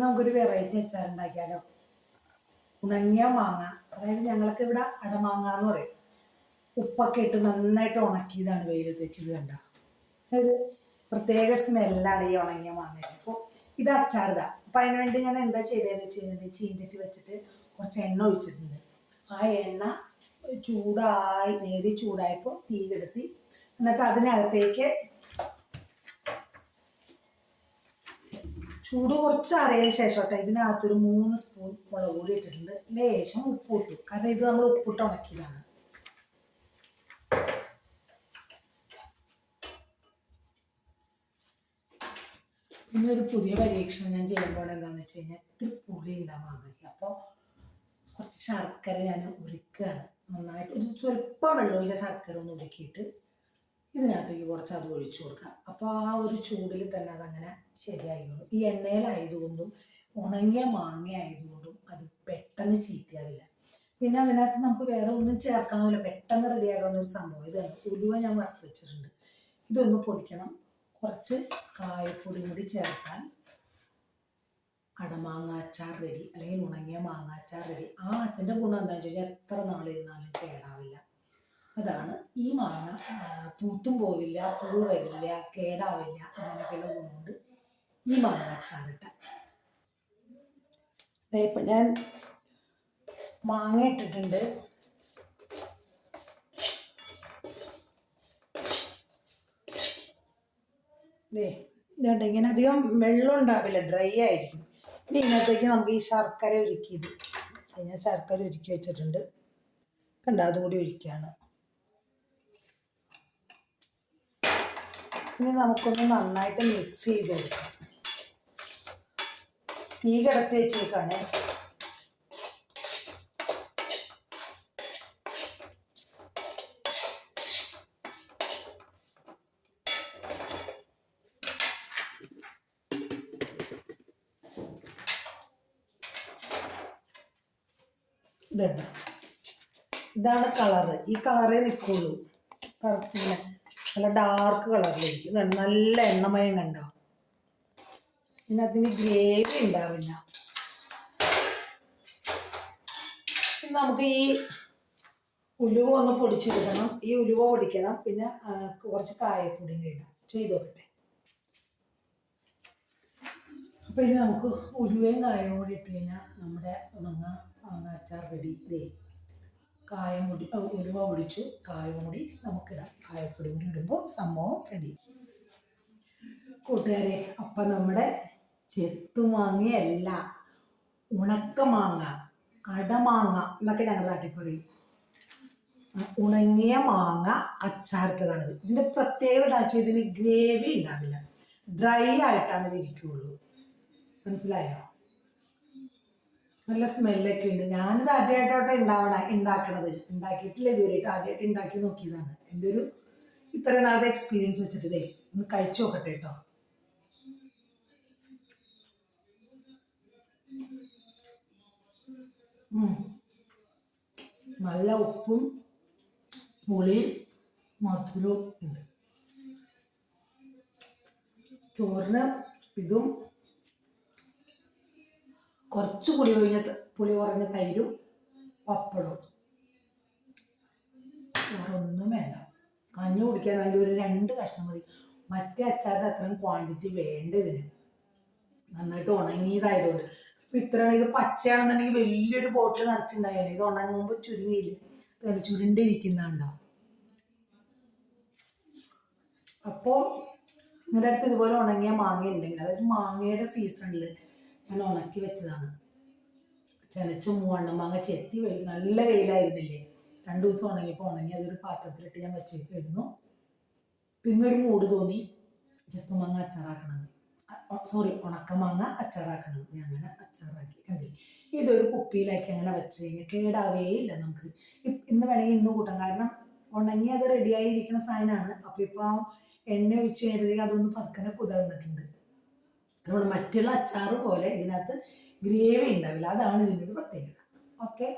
നമുക്കൊരു വെറൈറ്റി അച്ചാർ ഉണ്ടാക്കിയാലോ? ഉണങ്ങിയ മാങ്ങ. അതായത് ഞങ്ങൾക്ക് ഇവിടെ അടമാങ്ങ എന്ന് പറയും. ഉപ്പൊക്കെ ഇട്ട് നന്നായിട്ട് ഉണക്കിയതാണ് വെയിലത്ത് വെച്ചത് കണ്ട? ഒരു പ്രത്യേക സ്മെല്ലാണ് ഈ ഉണങ്ങിയ മാങ്ങ അപ്പോൾ ഇത് അച്ചാറിതാ അപ്പം അതിന് വേണ്ടി ഞാൻ എന്താ ചെയ്തതെന്ന് വെച്ച് കഴിഞ്ഞാൽ ചീഞ്ചട്ടി വെച്ചിട്ട് കുറച്ച് എണ്ണ ഒഴിച്ചിട്ടുണ്ട്. ആ എണ്ണ ചൂടായി നേരി ചൂടായപ്പോൾ തീ കെടുത്തി. എന്നിട്ട് അതിനകത്തേക്ക് ചൂട് കുറച്ച് അറിയാൻ ശേഷം കേട്ടോ ഇതിനകത്തൊരു മൂന്ന് സ്പൂൺ മുളക് പൊടി ഇട്ടിട്ടുണ്ട്. ലേശം ഉപ്പ് ഇട്ടു കാരണം ഇത് നമ്മൾ ഉപ്പിട്ട് ഉണക്കിയതാണ്. പിന്നെ ഒരു പുതിയ പരീക്ഷണം ഞാൻ ചെയ്യുമ്പോൾ എന്താണെന്ന് വെച്ച് കഴിഞ്ഞാൽ ഇത്തിരി പുളി ഉണ്ടാവാൻ മാങ്ങയ്ക്ക് അപ്പോൾ കുറച്ച് ശർക്കര ഞാൻ ഉരുക്കുകയാണ്. നന്നായിട്ട് ഒരു സ്വല്പം വെള്ളം ഒഴിച്ച ശർക്കര ഒന്ന് ഉരുക്കിയിട്ട് ഇതിനകത്തേക്ക് കുറച്ച് അത് ഒഴിച്ചു കൊടുക്കാം. അപ്പോൾ ആ ഒരു ചൂടിൽ തന്നെ അതങ്ങനെ ശരിയായിക്കോളും. ഈ എണ്ണയിലായതുകൊണ്ടും ഉണങ്ങിയ മാങ്ങ ആയതുകൊണ്ടും അത് പെട്ടെന്ന് ചീത്തയാവില്ല. പിന്നെ അതിനകത്ത് നമുക്ക് വേറെ ഒന്നും ചേർക്കാനില്ല പെട്ടെന്ന് റെഡിയാകാവുന്ന ഒരു സംഭവം. ഇതാണ് ഉലുവ ഞാൻ വറുത്ത് വെച്ചിട്ടുണ്ട്. ഇതൊന്ന് പൊടിക്കണം. കുറച്ച് കായപ്പൊടി കൂടി ചേർത്താൽ അടമാങ്ങ അച്ചാർ റെഡി അല്ലെങ്കിൽ ഉണങ്ങിയ മാങ്ങ അച്ചാർ റെഡി ആ അതിന്റെ ഗുണം എന്താണെന്ന് വെച്ച് എത്ര നാളിരുന്നാലും കേടാവില്ല അതാണ്. ഈ മാങ്ങ പൂത്തും പോവില്ല പൂ വരില്ല കേടാവില്ല അങ്ങനെയൊക്കെയുള്ള ഗുണമുണ്ട് ഈ മാങ്ങ അച്ചാറിട്ട. ഇപ്പം ഞാൻ മാങ്ങ ഇട്ടിട്ടുണ്ട്. ഇതുകൊണ്ട് ഇങ്ങനെ അധികം വെള്ളം ഉണ്ടാവില്ല ഡ്രൈ ആയിരിക്കും. ഇനി ഇതിനകത്തേക്ക് നമുക്ക് ഈ ശർക്കര ഒരുക്കിയത്. ഞാൻ ശർക്കര ഒരുക്കി വെച്ചിട്ടുണ്ട്. കണ്ട? അതും കൂടി ഇനി നമുക്കൊന്ന് നന്നായിട്ട് മിക്സ് ചെയ്തെടുക്കാം. തീ കിടത്തി വെച്ചേക്കാണ്. ഇതാണ്. കളറ് ഈ കളറേ നിൽക്കുള്ളൂ കറുപ്പില്ല നല്ല ഡാർക്ക് കളറിലിരിക്കും നല്ല എണ്ണമയം കണ്ടോ? അതിന് ഗ്രേവി ഉണ്ടാവില്ല. നമുക്ക് ഈ ഉലുവ ഒന്ന് പൊടിച്ചെടുക്കണം. ഈ ഉലുവ പൊടിക്കണം. പിന്നെ കുറച്ച് കായപ്പൊടി ഇടാം. ചെയ്ത് അപ്പോൾ ഇനി നമുക്ക് ഉലുവയും കായവും കൂടി ഇട്ട് കഴിഞ്ഞാൽ നമ്മുടെ ഉണങ്ങ അച്ചാർ റെഡി ഇതേ കായം പൊടി ഉലുവ പൊടിച്ചു കായം കൂടി നമുക്കിടാം. കായപ്പൊടി കൂടി ഇടുമ്പോൾ സംഭവം റെഡി കൂട്ടുകാരെ അപ്പം നമ്മുടെ ചെത്തുമാങ്ങയല്ല ഉണക്കമാങ്ങ അടമാങ്ങ എന്നൊക്കെ ഞങ്ങളുടെ നാട്ടിൽ പറയും ഉണങ്ങിയ മാങ്ങ അച്ചാറിട്ടതാണിത് ഇതിന്റെ പ്രത്യേകത എന്താ വെച്ചാൽ ഇതിന് ഗ്രേവി ഉണ്ടാവില്ല. ഡ്രൈ ആയിട്ടാണ് ഇത് ഇരിക്കുകയുള്ളൂ മനസ്സിലായോ? നല്ല സ്മെല്ലൊക്കെ ഉണ്ട്. ഞാനിത് ആദ്യമായിട്ടോട്ടെ ഉണ്ടാവണ ഉണ്ടാക്കണത്. ഉണ്ടാക്കിയിട്ടില്ല ഇതുവരെയായിട്ട് ആദ്യമായിട്ട് ഉണ്ടാക്കി നോക്കിയതാണ്. എന്റെ ഒരു ഇത്ര നാളത്തെ എക്സ്പീരിയൻസ് വെച്ചിട്ട് ഇതേ ഒന്ന് കഴിച്ചു നോക്കട്ടെ കേട്ടോ. നല്ല ഉപ്പും പുളിയും മധുരവും ഉണ്ട്. ചോറിന് ഇതും കുറച്ച് പുളി ഒഴിഞ്ഞ പുളി കുറഞ്ഞ തൈരും പപ്പടവും. വേറൊന്നും വേണ്ട. കഞ്ഞി കുടിക്കാൻ അതിലൊരു രണ്ട് കഷ്ണം മതി. മറ്റേ അച്ചാറിന് അത്രയും ക്വാണ്ടിറ്റി വേണ്ട ഇതിന്. നന്നായിട്ട് ഉണങ്ങിയതായതുകൊണ്ട്. അപ്പം ഇത്രയാണ് ഇത് പച്ചയാണെന്നുണ്ടെങ്കിൽ വലിയൊരു ബോട്ടിൽ നിറച്ചിട്ടുണ്ടായാലേ ഇത് ഉണങ്ങുമ്പോൾ ചുരുങ്ങിയില്ല? ഇതുകൊണ്ട് ചുരുണ്ടിരിക്കുന്നുണ്ടോ അപ്പോൾ നിങ്ങളുടെ അടുത്ത് ഇതുപോലെ ഉണങ്ങിയ മാങ്ങ ഉണ്ടെങ്കിൽ അതായത് മാങ്ങയുടെ സീസണിൽ ഞാൻ ഉണക്കി വെച്ചതാണ്. ചെനച്ച് മൂവണ്ണം മാങ്ങ ചെത്തി വെയിൽ നല്ല വെയിലായിരുന്നില്ലേ? രണ്ടു ദിവസം ഉണങ്ങിയപ്പോൾ ഉണങ്ങി അതൊരു പാത്രത്തിലിട്ട് ഞാൻ വെച്ചേക്കായിരുന്നു പിന്നെ ഒരു മൂട് തോന്നി. ചെത്തുമാങ്ങ അച്ചാറാക്കണമെന്ന് സോറി ഉണക്കമാങ്ങ അച്ചാറാക്കണത് ഞാൻ അങ്ങനെ അച്ചാറാക്കി. കണ്ടില്ലേ? ഇതൊരു കുപ്പിയിലാക്കി അങ്ങനെ വെച്ച് കഴിഞ്ഞാൽ കേടാവേ ഇല്ല നമുക്ക്. ഇന്ന് വേണമെങ്കിൽ ഇന്ന് കൂട്ടാം. കാരണം ഉണങ്ങി അത് റെഡിയായി ഇരിക്കുന്ന സാധനമാണ്. അപ്പോൾ ഇപ്പോൾ എണ്ണ ഒഴിച്ച് കഴിയുമ്പോഴേക്കും അതൊന്ന് പതുക്കനെ കുതിർന്നിട്ടുണ്ട്. അതുകൊണ്ട് മറ്റുള്ള അച്ചാറ് പോലെ ഇതിനകത്ത് ഗ്രേവി ഉണ്ടാവില്ല. അതാണ് ഇതിന്റെ ഒരു പ്രത്യേകത. ഓക്കെ